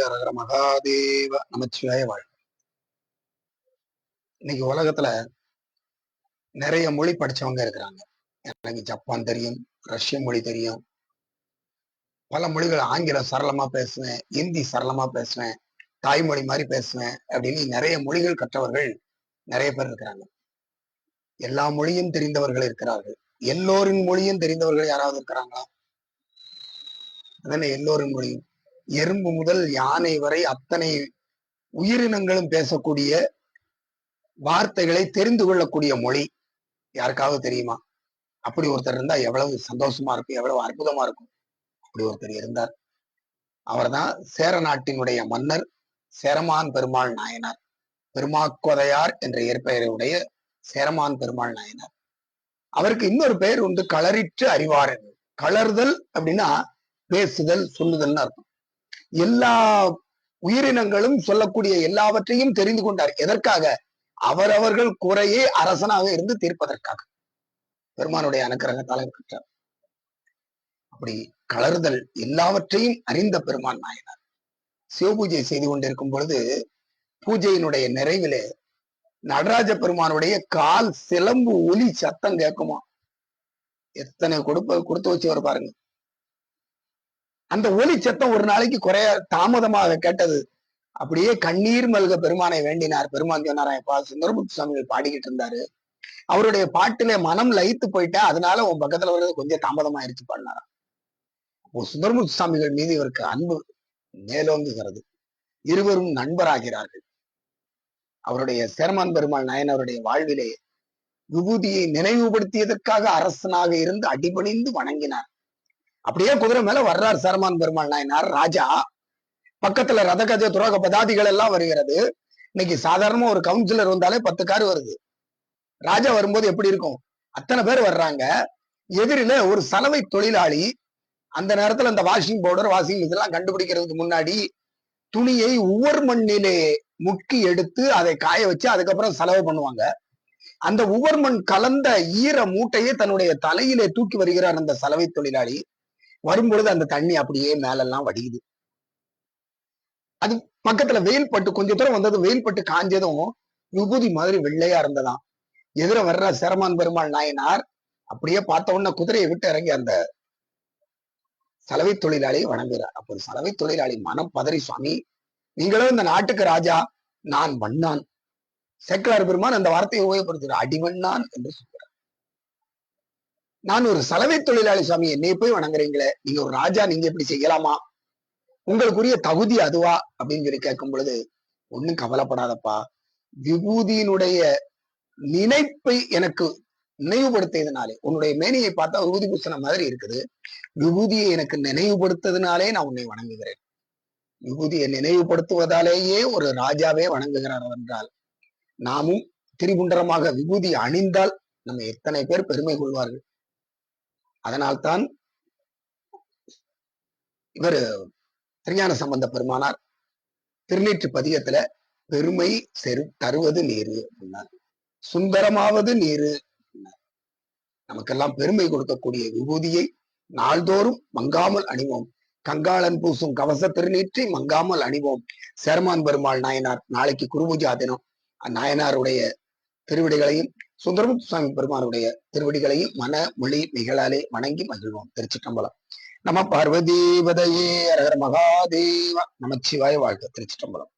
அரகர மகாதேவ நமச்சிவாய வாழ் இன்னைக்கு உலகத்துல நிறைய மொழி படிச்சவங்க இருக்கிறாங்க. எனக்கு ஜப்பான் தெரியும் ரஷ்ய மொழி தெரியும். பல மொழிகள் ஆங்கிலம் சரளமா பேசுவேன் இந்தி சரளமா பேசுவேன் தாய்மொழி மாதிரி பேசுவேன் அப்படின்னு நிறைய மொழிகள் கற்றவர்கள் நிறைய பேர் இருக்கிறாங்க. எல்லா மொழியும் தெரிந்தவர்கள் இருக்கிறார்கள். எல்லோரின் மொழியும் தெரிந்தவர்கள் யாராவது இருக்கிறாங்களா? அதானே எல்லோரின் மொழியும். எறும்பு முதல் யானை வரை அத்தனை உயிரினங்களும் பேசக்கூடிய வார்த்தைகளை தெரிந்து கொள்ளக்கூடிய மொழி. யாருக்காவது தெரியுமா? அப்படி ஒருத்தர் இருந்தா எவ்வளவு சந்தோஷமா இருக்கும் எவ்வளவு அற்புதமா இருக்கும். அப்படி ஒருத்தர் இருந்தார். அவர்தான் சேர நாட்டினுடைய மன்னர் சேரமான் பெருமாள் நாயனார். பெருமாக்கொதையார் என்ற இயற்பெயருடைய சேரமான் பெருமாள் நாயனார். அவருக்கு இன்னொரு பெயர் உண்டு களறிற்று அறிவார் என்று. களறுதல் அப்படின்னா பேசுதல் சொல்லுதல்னு அர்த்தம். எல்லா உயிரினங்களும் சொல்லக்கூடிய எல்லாவற்றையும் தெரிந்து கொண்டார். எதற்காக? அவரவர்கள் குறையே அரசனாக இருந்து தீர்ப்பதற்காக. பெருமானுடைய அனுக்கிரகத்தால் இருக்கின்றார் அப்படி கலறுதல் எல்லாவற்றையும் அறிந்த பெருமான் நாயனார். சிவபூஜை செய்து கொண்டிருக்கும் பொழுது பூஜையினுடைய நிறைவிலே நடராஜ பெருமானுடைய கால் சிலம்பு ஒலி சத்தம் கேட்குமா? எத்தனை கொடுப்ப கொடுத்து வச்சவர் பாருங்க. அந்த ஒலி சத்தம் ஒரு நாளைக்கு குறைய தாமதமாக கேட்டது. அப்படியே கண்ணீர் மல்க பெருமானை வேண்டினார். பெருமான் சொன்னாராயப்பா சுந்தரமுத்து சுவாமிகள் பாடிக்கிட்டு இருந்தாரு. அவருடைய பாட்டுல மனம் லயித்து போயிட்டேன் அதனால உன் பக்கத்துல வர்றது கொஞ்சம் தாமதமாயிருச்சு பாடினாராம். அப்போ சுந்தரமுத்து சுவாமிகள் மீது இவருக்கு அன்பு மேலோங்குகிறது. இருவரும் நண்பராகிறார்கள். அவருடைய சேரமான் பெருமாள் நாயனவருடைய வாழ்விலே விபூதியை நினைவுபடுத்தியதற்காக அரசனாக இருந்து அடிபணிந்து வணங்கினார். அப்படியே குதிரை மேல வர்றார் சரமான் பெருமாள். நாயனார் ராஜா? பக்கத்துல ரதகஜ துரோக பதாதிகள் எல்லாம் வருகிறது. இன்னைக்கு சாதாரணமா ஒரு கவுன்சிலர் வந்தாலே பத்து கார் வருது. ராஜா வரும்போது எப்படி இருக்கும்? அத்தனை பேர் வர்றாங்க. எதிரில ஒரு சலவை தொழிலாளி அந்த நேரத்துல அந்த வாஷிங் பவுடர் வாஷிங் இதெல்லாம் கண்டுபிடிக்கிறதுக்கு முன்னாடி துணியை உவர் மண்ணிலே முக்கி எடுத்து அதை காய வச்சு அதுக்கப்புறம் செலவு பண்ணுவாங்க. அந்த உவர் மண் கலந்த ஈர மூட்டையை தன்னுடைய தலையிலே தூக்கி வருகிறார் அந்த சலவை தொழிலாளி. வரும்பொழுது அந்த தண்ணி அப்படியே மேலெல்லாம் வடியுது. அது பக்கத்துல வெயில் பட்டு கொஞ்ச தூரம் வந்தது வெயில் பட்டு காஞ்சதும் விபூதி மாதிரி வெள்ளையா இருந்ததாம். எதிர வர்ற சேரமான் பெருமாள் நாயனார் அப்படியே பார்த்த உடனே குதிரையை விட்டு இறங்கி அந்த சலவை தொழிலாளியை வணங்குகிறார் அப்போ சலவை தொழிலாளி மனம் பதறி சுவாமி நீங்களும் இந்த நாட்டுக்கு ராஜா நான் வண்ணான். சேக்கலார் பெருமான் அந்த வார்த்தையை உபயோகப்படுத்துகிறார். அடிவண்ணான் என்று நான் ஒரு சலவை தொழிலாளி சுவாமி என்னை போய் வணங்குறீங்களே? நீங்க ஒரு ராஜா நீங்க எப்படி செய்யலாமா? உங்களுக்குரிய தகுதி அதுவா? அப்படின்னு சொல்லி கேட்கும் பொழுது ஒண்ணும் கவலைப்படாதப்பா. விபூதியினுடைய நினைப்பை எனக்கு நினைவுபடுத்தியதுனாலே உன்னுடைய மேனியை பார்த்தா விபூதி பூசண மாதிரி இருக்குது. விபூதியை எனக்கு நினைவுபடுத்ததுனாலே நான் உன்னை வணங்குகிறேன். விபூதியை நினைவுபடுத்துவதாலேயே ஒரு ராஜாவே வணங்குகிறார் என்றால் நாமும் திரிபுண்டரமாக விபூதி அணிந்தால் நம்ம எத்தனை பேர் பெருமை கொள்வார்கள்? அதனால்தான் இவர் திருஞான சம்பந்த பெருமானார் திருநீற்று பதிகத்துல பெருமை செரு தருவது நீரு அப்படின்னார். சுந்தரமாவது நீரு நமக்கெல்லாம் பெருமை கொடுக்கக்கூடிய விபூதியை நாள்தோறும் மங்காமல் அணிவோம். கங்காளன் பூசும் கவச திருநீற்றி மங்காமல் அணிவோம். சேரமான் பெருமாள் நாயனார் நாளைக்கு குருபூஜா தினம். அந்நாயனாருடைய திருவிடைகளையும் சுந்தரமுத்து சுவாமி பெருமானுடைய திருவடிகளை மன மொழி மிகளாலே வணங்கி மகிழ்வோம். திருச்சிட்டம்பலம் நம பார்வதீபதையே அரகர மகாதேவ. நமச்சிவாய வாழ்க. திருச்சிட்டம்பலம்